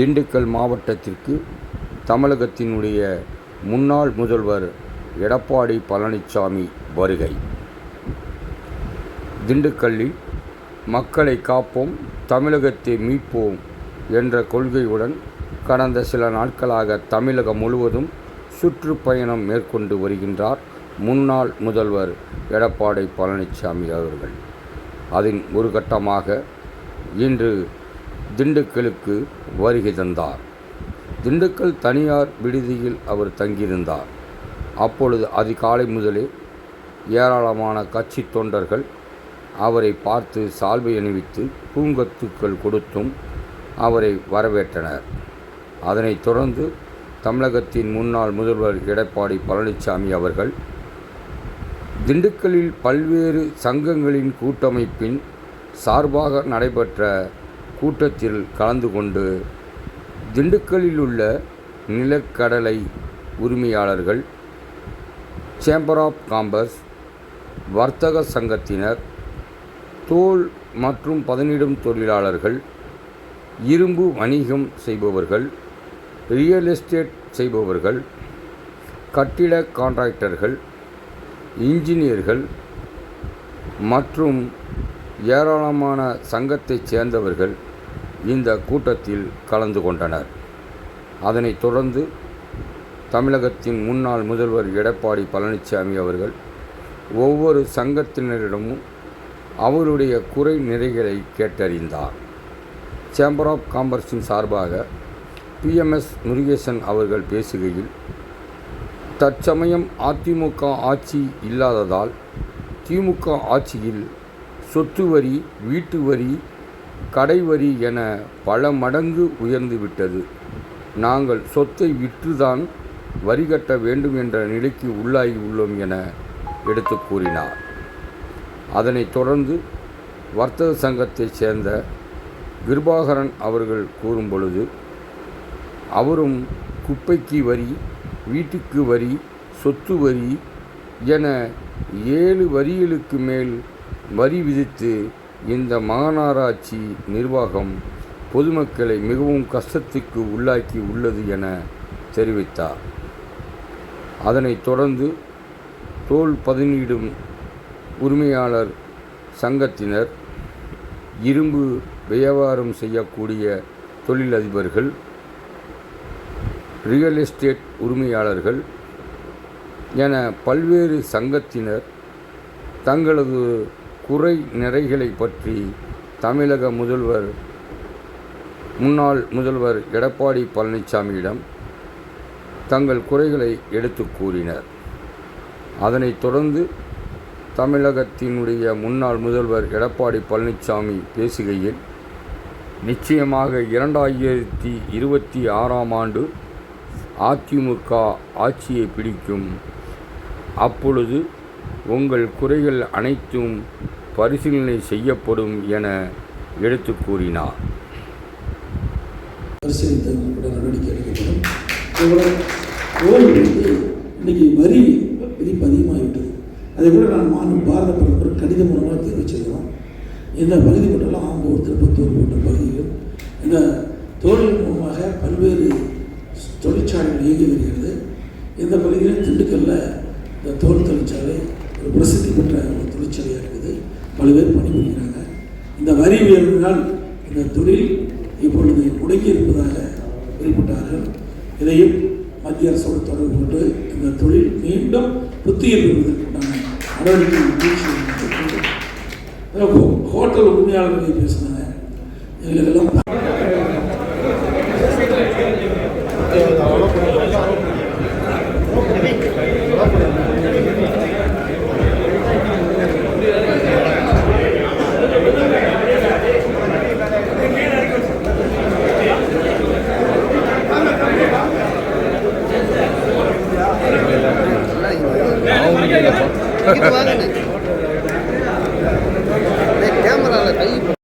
திண்டுக்கல் மாவட்டத்திற்கு தமிழகத்தினுடைய முன்னாள் முதல்வர் எடப்பாடி பழனிசாமி வருகை. திண்டுக்கல்லில் மக்களை காப்போம் தமிழகத்தை மீட்போம் என்ற கொள்கையுடன் கடந்த சில நாட்களாக தமிழகம் முழுவதும் சுற்றுப்பயணம் மேற்கொண்டு வருகின்றார் முன்னாள் முதல்வர் எடப்பாடி பழனிசாமி அவர்கள். அதன் ஒரு கட்டமாக இன்று திண்டுக்கலுக்கு வருகை தந்தார். திண்டுக்கல் தனியார் விடுதியில் அவர் தங்கியிருந்தார். அப்பொழுது அதிகாலை முதலே ஏராளமான கட்சி தொண்டர்கள் அவரை பார்த்து சால்வை அணிவித்து பூங்கத்துக்கள் கொடுத்தும் அவரை வரவேற்றனர். அதனைத் தொடர்ந்து தமிழகத்தின் முன்னாள் முதல்வர் எடப்பாடி பழனிசாமி அவர்கள் திண்டுக்கல்லில் பல்வேறு சங்கங்களின் கூட்டமைப்பின் சார்பாக நடைபெற்ற கூட்டத்தில் கலந்து கொண்டு திண்டுக்கல்லில் உள்ள நிலக்கடலை உரிமையாளர்கள் சேம்பர் ஆஃப் காமர்ஸ் வர்த்தக சங்கத்தினர் தோல் மற்றும் பதனிடும் தொழிலாளர்கள் இரும்பு வணிகம் செய்பவர்கள் ரியல் எஸ்டேட் செய்பவர்கள் கட்டிட கான்ட்ராக்டர்கள் இன்ஜினியர்கள் மற்றும் ஏராளமான சங்கத்தைச் சேர்ந்தவர்கள் இந்த கூட்டத்தில் கலந்து கொண்டனர். அதனைத் தொடர்ந்து தமிழகத்தின் முன்னாள் முதல்வர் எடப்பாடி பழனிசாமி அவர்கள் ஒவ்வொரு சங்கத்தினரிடமும் அவருடைய குறை நிறைகளை கேட்டறிந்தார். சேம்பர் ஆஃப் காமர்ஸின் சார்பாக பிஎம்எஸ் முருகேசன் அவர்கள் பேசுகையில் தற்சமயம் அதிமுக ஆட்சி இல்லாததால் திமுக ஆட்சியில் சொத்து வரி வீட்டு வரி கடை வரி என பல மடங்கு உயர்ந்துவிட்டது. நாங்கள் சொத்தை விற்றுதான் வரி கட்ட வேண்டும் என்ற நிலைக்கு உள்ளாகி உள்ளோம் என எடுத்து கூறினார். அதனைத் தொடர்ந்து வர்த்தக சங்கத்தைச் சேர்ந்த கிருபாகரன் அவர்கள் கூறும் பொழுது அவரும் குப்பைக்கு வரி வீட்டுக்கு வரி சொத்து வரி என ஏழு வரிகளுக்கு மேல் வரி விதித்து இந்த மாநகராட்சி நிர்வாகம் பொதுமக்களை மிகவும் கஷ்டத்துக்கு உள்ளாக்கி உள்ளது என தெரிவித்தார். அதனைத் தொடர்ந்து தோல் பதனிடும் உரிமையாளர் சங்கத்தினர் இரும்பு வியாபாரம் செய்யக்கூடிய தொழிலதிபர்கள் ரியல் எஸ்டேட் உரிமையாளர்கள் என பல்வேறு சங்கத்தினர் தங்களது குறை நிறைகளை பற்றி தமிழக முதல்வர் முன்னாள் முதல்வர் எடப்பாடி பழனிசாமியிடம் தங்கள் குறைகளை எடுத்து கூறினர். அதனைத் தொடர்ந்து தமிழகத்தினுடைய முன்னாள் முதல்வர் எடப்பாடி பழனிசாமி பேசுகையில் நிச்சயமாக இரண்டாயிரத்தி இருபத்தி ஆறாம் ஆண்டு அதிமுக ஆட்சியை பிடிக்கும். அப்பொழுது உங்கள் குறைகள் அனைத்தும் பரிசீலனை செய்யப்படும் என எடுத்து கூறினார். நடவடிக்கை இன்னைக்கு வரி விதிப்பு அதிகமாகிவிட்டது. அதை கூட நான் மாநில பாரத பிரதமர் கடித மூலமாக தெரிவிச்சிருக்கிறோம் இந்த பகுதி மட்டும் ஆம்பூர் திருப்பத்தூர் போன்ற பகுதிகள் இந்த தொழில் மூலமாக பல்வேறு தொழிற்சாலைகள் இயங்கி வருகிறது. இந்த பகுதியில் திண்டுக்கல்ல இந்த தோல் தொழிற்சாலை ஒரு பிரசித்தி பெற்ற ஒரு தொழிற்சாலையாக இருக்குது. பல பேர் பணிபுரிகிறாங்க இந்த வரி உயர்வினால் இந்த தொழில் இப்பொழுது முடங்கி இருப்பதாக குறிப்பிட்டார்கள். இதையும் மத்திய அரசோடு தொடர்பு கொண்டு இந்த தொழில் மீண்டும் புத்துயிர் பெறுவதற்குண்டான நடவடிக்கை முயற்சி ஹோட்டல் உரிமையாளர்களை பேசினாங்க எங்களுக்கெல்லாம் que tú